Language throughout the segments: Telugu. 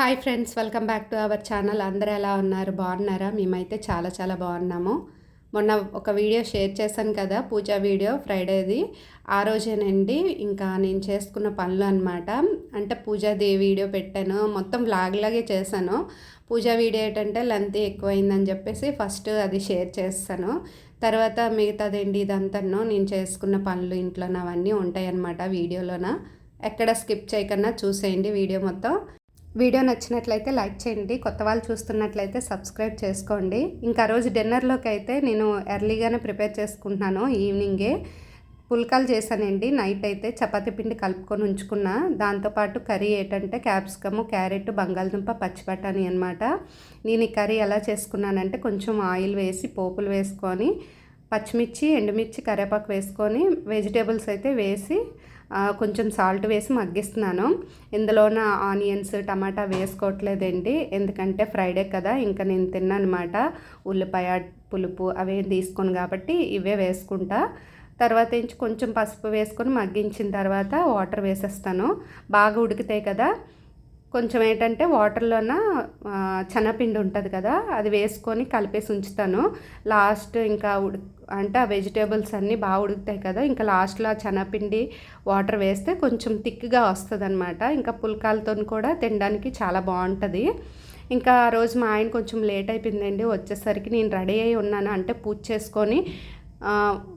Hi friends welcome back to our channel అందరూ ఎలా ఉన్నారు? బాగున్నారా? మేమైతే చాలా చాలా బాగున్నాము. మొన్న ఒక వీడియో షేర్ చేశాను కదా పూజా వీడియో ఫ్రైడేది. ఆ రోజేనండి ఇంకా నేను చేసుకున్న పనులు అనమాట అంటే పూజాది వీడియో పెట్టాను. మొత్తం లాగే చేశాను. పూజా వీడియో ఏంటంటే లెంత్ ఎక్కువైందని చెప్పేసి ఫస్ట్ అది షేర్ చేస్తాను. తర్వాత మిగతాదేంటి ఇదంతా నేను చేసుకున్న పనులు ఇంట్లోనవన్నీ ఉంటాయన్నమాట వీడియోలోన. ఎక్కడ స్కిప్ చేయకుండా చూసేయండి వీడియో మొత్తం. వీడియో నచ్చినట్లయితే లైక్ చేయండి. కొత్త వాళ్ళు చూస్తున్నట్లయితే సబ్స్క్రైబ్ చేసుకోండి. ఇంకా రోజు డిన్నర్లోకి అయితే నేను ఎర్లీగానే ప్రిపేర్ చేసుకుంటున్నాను. ఈవినింగే పుల్కాలు చేశానండి. నైట్ అయితే చపాతీ పిండి కలుపుకొని ఉంచుకున్న. దాంతోపాటు కర్రీ ఏంటంటే క్యాప్సికము క్యారెట్ బంగాళదుంప పచ్చిబటాని అనమాట నేను ఈ కర్రీ ఎలా చేసుకున్నానంటే కొంచెం ఆయిల్ వేసి పోపులు వేసుకొని పచ్చిమిర్చి ఎండుమిర్చి కరివేపాకు వేసుకొని వెజిటేబుల్స్ అయితే వేసి కొంచెం సాల్ట్ వేసి మగ్గిస్తున్నాను. ఇందులోన ఆనియన్స్ టమాటా వేసుకోవట్లేదండి. ఎందుకంటే ఫ్రైడే కదా ఇంకా నేను తిన్నానమాట. ఉల్లిపాయ పులుపు అవేం తీసుకొని కాబట్టి ఇవే వేసుకుంటా. తర్వాత ఇంచి కొంచెం పసుపు వేసుకొని మగ్గించిన తర్వాత వాటర్ వేసేస్తాను. బాగా ఉడికితాయి కదా కొంచెం ఏంటంటే వాటర్లోన శనగపిండి ఉంటుంది కదా అది వేసుకొని కలిపేసి ఉంచుతాను. లాస్ట్ ఇంకా ఉడి అంటే ఆ వెజిటేబుల్స్ అన్నీ బాగా ఉడుకుతాయి కదా ఇంకా లాస్ట్లో శనగపిండి వాటర్ వేస్తే కొంచెం థిక్గా వస్తుంది అనమాట ఇంకా పుల్కాలతో కూడా తినడానికి చాలా బాగుంటుంది. ఇంకా ఆ రోజు మా ఆయన కొంచెం లేట్ అయిపోయిందండి వచ్చేసరికి నేను రెడీ అయి ఉన్నాను. అంటే పూజ చేసుకొని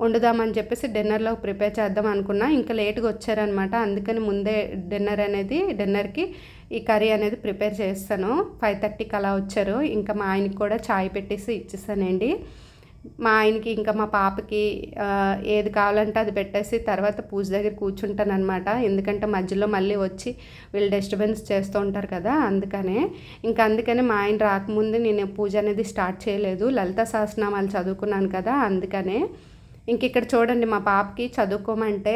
వండుదామని చెప్పేసి డిన్నర్లో ప్రిపేర్ చేద్దాం అనుకున్నా. ఇంకా లేట్గా వచ్చారనమాట అందుకని ముందే డిన్నర్ అనేది డిన్నర్కి ఈ కర్రీ అనేది ప్రిపేర్ చేస్తాను. ఫైవ్ థర్టీకి అలా వచ్చారు. ఇంకా మా ఆయనకి కూడా చాయ్ పెట్టేసి ఇచ్చేసానండి. మా ఆయనకి ఇంకా మా పాపకి ఏది కావాలంటే అది పెట్టేసి తర్వాత పూజ దగ్గర కూర్చుంటానమాట ఎందుకంటే మధ్యలో మళ్ళీ వచ్చి వీళ్ళు డిస్టర్బెన్స్ చేస్తూ ఉంటారు కదా అందుకనే. ఇంకా అందుకనే మా ఆయన రాకముందు నేను పూజ అనేది స్టార్ట్ చేయలేదు. లలిత సహస్రనామాలు చదువుకున్నాను కదా అందుకనే. ఇంక ఇక్కడ చూడండి మా పాపకి చదువుకోమంటే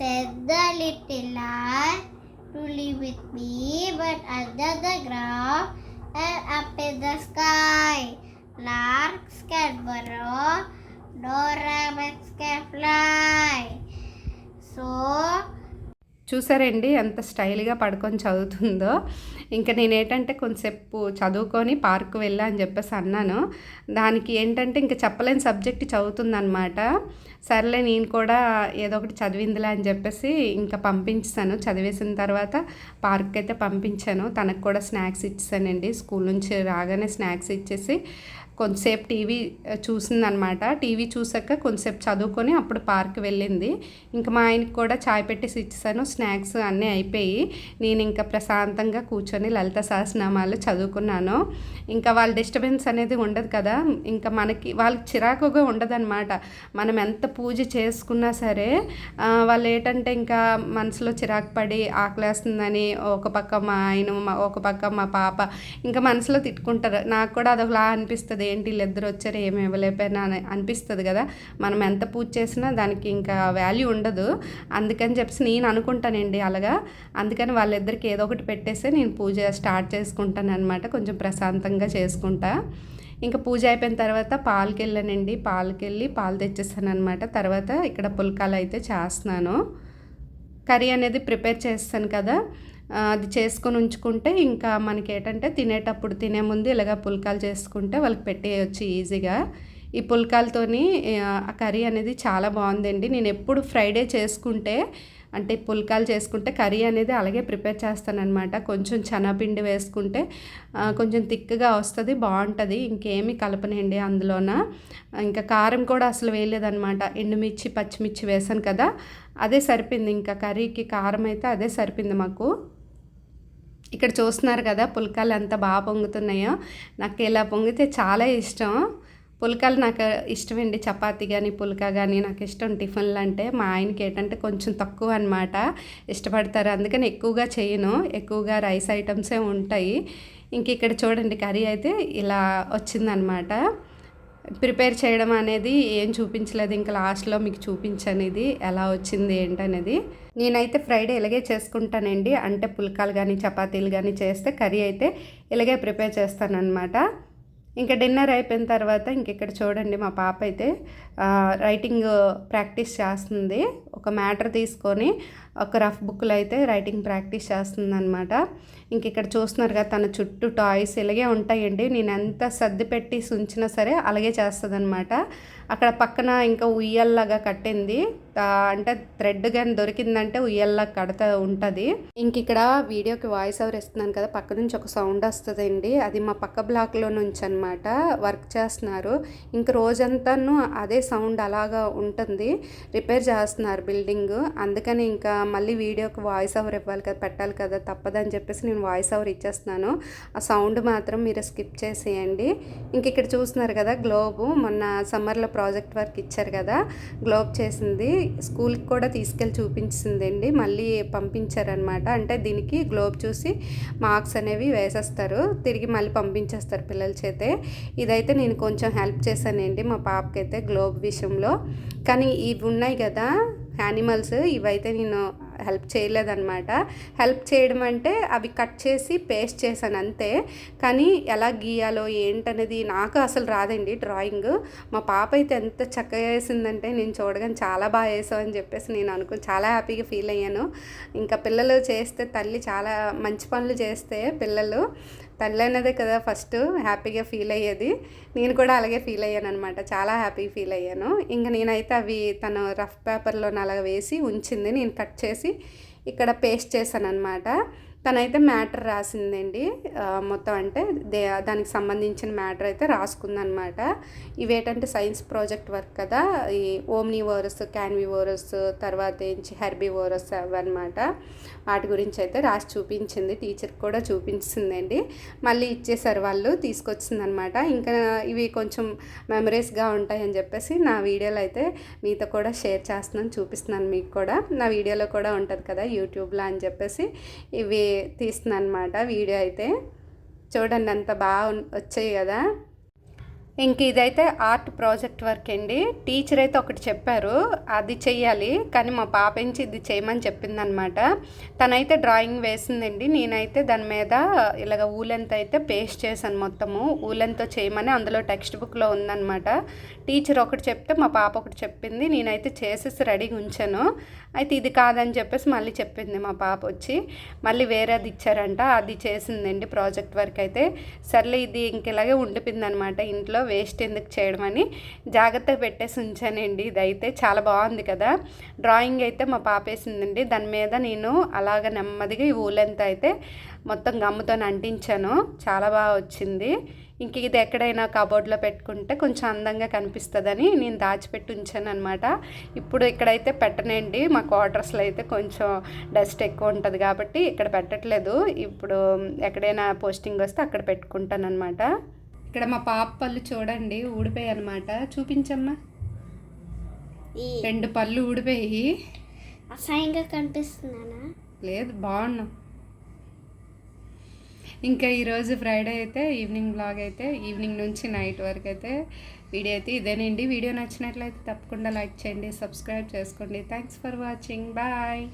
Said the little lamb to live with me, but under the ground and up in the sky. చూసారండి ఎంత స్టైల్గా పడుకొని చదువుతుందో. ఇంకా నేనేంటంటే కొంతసేపు చదువుకొని పార్క్ వెళ్ళా అని చెప్పేసి అన్నాను. దానికి ఏంటంటే ఇంకా చెప్పలేని సబ్జెక్ట్ చదువుతుందనమాట సర్లే నేను కూడా ఏదో ఒకటి చదివిందిలే అని చెప్పేసి ఇంకా పంపించాను చదివేసిన తర్వాత పార్క్ అయితే పంపించాను. తనకు కూడా స్నాక్స్ ఇచ్చానండి స్కూల్ నుంచి రాగానే స్నాక్స్ ఇచ్చేసి కొంతసేపు టీవీ చూసిందనమాట. టీవీ చూసాక కొంతసేపు చదువుకొని అప్పుడు పార్క్ వెళ్ళింది. ఇంకా మా ఆయనకి కూడా చాయ్ పెట్టేసి ఇచ్చేసాను. స్నాక్స్ అన్నీ అయిపోయి నేను ఇంకా ప్రశాంతంగా కూర్చొని లలిత సహస్రనామాలు చదువుకున్నాను. ఇంకా వాళ్ళ డిస్టర్బెన్స్ అనేది ఉండదు కదా. ఇంకా మనకి వాళ్ళకి చిరాకుగా ఉండదన్నమాట మనం ఎంత పూజ చేసుకున్నా సరే వాళ్ళు ఏంటంటే ఇంకా మనసులో చిరాకు పడి ఆకలేస్తుందని ఒక పక్క మా ఆయన ఒక పక్క మా పాప ఇంకా మనసులో తిట్టుకుంటారు. నాకు కూడా అదొకలా అనిపిస్తుంది. ఏంటి వీళ్ళిద్దరు వచ్చారు ఏమి ఇవ్వలేకపోయినా అని అనిపిస్తుంది కదా. మనం ఎంత పూజ చేసినా దానికి ఇంకా వాల్యూ ఉండదు. అందుకని చెప్పేసి నేను అనుకుంటానండి అలాగా. అందుకని వాళ్ళిద్దరికి ఏదో ఒకటి పెట్టేస్తే నేను పూజ స్టార్ట్ చేసుకుంటాను అనమాట కొంచెం ప్రశాంతంగా చేసుకుంటా. ఇంకా పూజ అయిపోయిన తర్వాత పాలకి వెళ్ళానండి. పాలకి వెళ్ళి పాలు తెచ్చేస్తాను అనమాట తర్వాత ఇక్కడ పుల్కాలు అయితే చేస్తున్నాను. కర్రీ అనేది ప్రిపేర్ చేస్తాను కదా. అది చేసుకొని ఉంచుకుంటే ఇంకా మనకి ఏంటంటే తినేటప్పుడు తినే ముందు ఇలాగ పుల్కాలు చేసుకుంటే వాళ్ళకి పెట్టేయచ్చు ఈజీగా. ఈ పుల్కాలతోని ఆ కర్రీ అనేది చాలా బాగుందండి. నేను ఎప్పుడు ఫ్రైడే చేసుకుంటే అంటే పుల్కాలు చేసుకుంటే కర్రీ అనేది అలాగే ప్రిపేర్ చేస్తానమాట కొంచెం చనపిండి వేసుకుంటే కొంచెం థిక్గా వస్తుంది బాగుంటుంది. ఇంకేమీ కలపనండి అందులోన. ఇంకా కారం కూడా అసలు వేయలేదనమాట ఎండుమిర్చి పచ్చిమిర్చి వేసాను కదా అదే సరిపోయింది. ఇంకా కర్రీకి కారం అయితే అదే సరిపోయింది మాకు. ఇక్కడ చూస్తున్నారు కదా పుల్కాలు ఎంత బాగా పొంగుతున్నాయో. నాకు ఇలా పొంగితే చాలా ఇష్టం. పుల్కాలు నాకు ఇష్టమండి. చపాతి కానీ పుల్కా కానీ నాకు ఇష్టం టిఫిన్లు అంటే. మా ఆయనకి ఏంటంటే కొంచెం తక్కువ అనమాట ఇష్టపడతారు. అందుకని ఎక్కువగా చేయను. ఎక్కువగా రైస్ ఐటమ్సే ఉంటాయి. ఇంక ఇక్కడ చూడండి కర్రీ అయితే ఇలా వచ్చిందనమాట ప్రిపేర్ చేయడం అనేది ఏం చూపించలేదు. ఇంకా లాస్ట్లో మీకు చూపించనేది ఎలా వచ్చింది ఏంటనేది. నేనైతే ఫ్రైడే ఇలాగే చేసుకుంటానండి. అంటే పుల్కాలు కానీ చపాతీలు కానీ చేస్తే కర్రీ అయితే ఇలాగే ప్రిపేర్ చేస్తానన్నమాట. ఇంకా డిన్నర్ అయిపోయిన తర్వాత ఇంక ఇక్కడ చూడండి మా పాప అయితే రైటింగ్ ప్రాక్టీస్ చేస్తుంది. ఒక మ్యాటర్ తీసుకొని ఒక రఫ్ బుక్లో అయితే రైటింగ్ ప్రాక్టీస్ చేస్తుంది అనమాట ఇంక ఇక్కడ చూస్తున్నారు కదా తన చుట్టూ టాయ్స్ ఇలాగే ఉంటాయండి. నేను ఎంత సర్ది పెట్టి ఉంచినా సరే అలాగే చేస్తుంది అనమాట అక్కడ పక్కన ఇంకా ఉయ్యల్లాగా కట్టింది. అంటే థ్రెడ్ కానీ దొరికిందంటే ఉయ్యల్లా కడతా ఉంటుంది. ఇంక ఇక్కడ వీడియోకి వాయిస్ ఓవర్ ఇస్తున్నాను కదా పక్క నుంచి ఒక సౌండ్ వస్తుందండి. అది మా పక్క బ్లాక్లో నుంచి అనమాట వర్క్ చేస్తున్నారు. ఇంక రోజంతాను అదే సౌండ్ అలాగా ఉంటుంది. రిపేర్ చేస్తున్నారు. బిల్డింగ్. అందుకని ఇంకా మళ్ళీ వీడియోకి వాయిస్ ఓవర్ ఇవ్వాలి కదా పెట్టాలి కదా తప్పదని చెప్పేసి నేను వాయిస్ ఓవర్ ఇచ్చేస్తున్నాను. ఆ సౌండ్ మాత్రం మీరు స్కిప్ చేసేయండి. ఇంక ఇక్కడ చూస్తున్నారు కదా గ్లోబు మొన్న సమ్మర్లో ప్రాజెక్ట్ వర్క్ ఇచ్చారు కదా గ్లోబ్ చేసింది. స్కూల్కి కూడా తీసుకెళ్ళి చూపించిందండి. మళ్ళీ పంపించారనమాట అంటే దీనికి గ్లోబ్ చూసి మార్క్స్ అనేవి వేసేస్తారు. తిరిగి మళ్ళీ పంపించేస్తారు పిల్లల చేతే. ఇదైతే నేను కొంచెం హెల్ప్ చేశానండి మా పాపకైతే గ్లోబ్ విషయంలో. కానీ ఇవి ఉన్నాయి కదా యానిమల్స్ ఇవైతే నేను హెల్ప్ చేయలేదన్నమాట. హెల్ప్ చేయడం అంటే అవి కట్ చేసి పేస్ట్ చేశాను అంతే. కానీ ఎలా గీయాలో ఏంటనేది నాకు అసలు రాదండి డ్రాయింగ్. మా పాప అయితే ఎంత చక్కగా వేసిందంటే నేను చూడగానే చాలా బాగా వేసావు అని చెప్పేసి నేను అనుకుని చాలా హ్యాపీగా ఫీల్ అయ్యాను. ఇంకా పిల్లలు చేస్తే తల్లి చాలా మంచి పనులు చేస్తే పిల్లలు తల్లి అన్నదే కదా ఫస్ట్ హ్యాపీగా ఫీల్ అయ్యేది. నేను కూడా అలాగే ఫీల్ అయ్యాను అనమాట చాలా హ్యాపీగా ఫీల్ అయ్యాను. ఇంకా నేనైతే అవి తను రఫ్ పేపర్లో అలాగ వేసి ఉంచింది. నేను కట్ చేసి ఇక్కడ పేస్ట్ చేశాను అనమాట తనైతే మ్యాటర్ రాసిందండి. మొత్తం అంటే దే దానికి సంబంధించిన మ్యాటర్ అయితే రాసుకుందనమాట. ఇవేటంటే సైన్స్ ప్రాజెక్ట్ వర్క్ కదా ఈ ఓమ్ని ఓరస్ క్యాన్వి ఓరస్ తర్వాత ఏంచి హెర్బివోరస్ అవన్నమాట. వాటి గురించి అయితే రాసి చూపించింది టీచర్ కూడా చూపించిందండి. మళ్ళీ ఇచ్చేసారు వాళ్ళు తీసుకొచ్చిందనమాట. ఇంకా ఇవి కొంచెం మెమరీస్గా ఉంటాయని చెప్పేసి నా వీడియోలో అయితే మీతో కూడా షేర్ చేస్తున్నాను చూపిస్తున్నాను మీకు కూడా. నా వీడియోలో కూడా ఉంటుంది కదా యూట్యూబ్లో అని చెప్పేసి ఇవి తీస్తున్నాను అనమాట వీడియో అయితే. చూడండి అంత బాగా వచ్చాయి కదా. ఇంక ఇదైతే ఆర్ట్ ప్రాజెక్ట్ వర్క్ అండి. టీచర్ అయితే ఒకటి చెప్పారు అది చెయ్యాలి కానీ మా పాప నుంచి ఇది చేయమని చెప్పిందనమాట. తనైతే డ్రాయింగ్ వేసిందండి. నేనైతే దాని మీద ఇలాగ ఊలెంత అయితే పేస్ట్ చేశాను మొత్తము. ఊలెంతో చేయమని అందులో టెక్స్ట్ బుక్లో ఉందన్నమాట టీచర్ ఒకటి చెప్తే మా పాప ఒకటి చెప్పింది. నేనైతే చేసేసి రెడీగా ఉంచాను. అయితే ఇది కాదని చెప్పేసి మళ్ళీ చెప్పింది మా పాప వచ్చి. మళ్ళీ వేరేది ఇచ్చారంట అది చేసిందండి ప్రాజెక్ట్ వర్క్ అయితే. సర్లే ఇది ఇంక ఇలాగే ఉండిపోయింది అనమాట ఇంట్లో వేస్ట్ ఎందుకు చేయడం అని జాగ్రత్తగా పెట్టేసి ఉంచానండి. ఇదైతే చాలా బాగుంది కదా. డ్రాయింగ్ అయితే మా పాప వేసిందండి. దాని మీద నేను అలాగ నెమ్మదిగా ఈ ఊలంతా అయితే మొత్తం గమ్ముతో అంటించాను. చాలా బాగా వచ్చింది. ఇంక ఇది ఎక్కడైనా కబోర్డ్లో పెట్టుకుంటే కొంచెం అందంగా కనిపిస్తుందని నేను దాచిపెట్టి ఉంచాను అనమాట ఇప్పుడు ఇక్కడైతే పెట్టనండి. మా క్వార్టర్స్లో అయితే కొంచెం డస్ట్ ఎక్కువ ఉంటుంది కాబట్టి ఇక్కడ పెట్టట్లేదు. ఇప్పుడు ఎక్కడైనా పోస్టింగ్ వస్తే అక్కడ పెట్టుకుంటాను అనమాట ఇక్కడ మా పాప పళ్ళు చూడండి ఊడిపోయాయి అనమాట చూపించమ్మా. రెండు పళ్ళు ఊడిపోయి అసహ్యంగా కనిపిస్తున్నానా లేదు బాగున్నాం. ఇంకా ఈరోజు ఫ్రైడే అయితే ఈవినింగ్ బ్లాగ్ అయితే ఈవినింగ్ నుంచి నైట్ వరకు అయితే వీడియో అయితే ఇదేనండి. వీడియో నచ్చినట్లయితే తప్పకుండా లైక్ చేయండి సబ్స్క్రైబ్ చేసుకోండి. Thanks for watching bye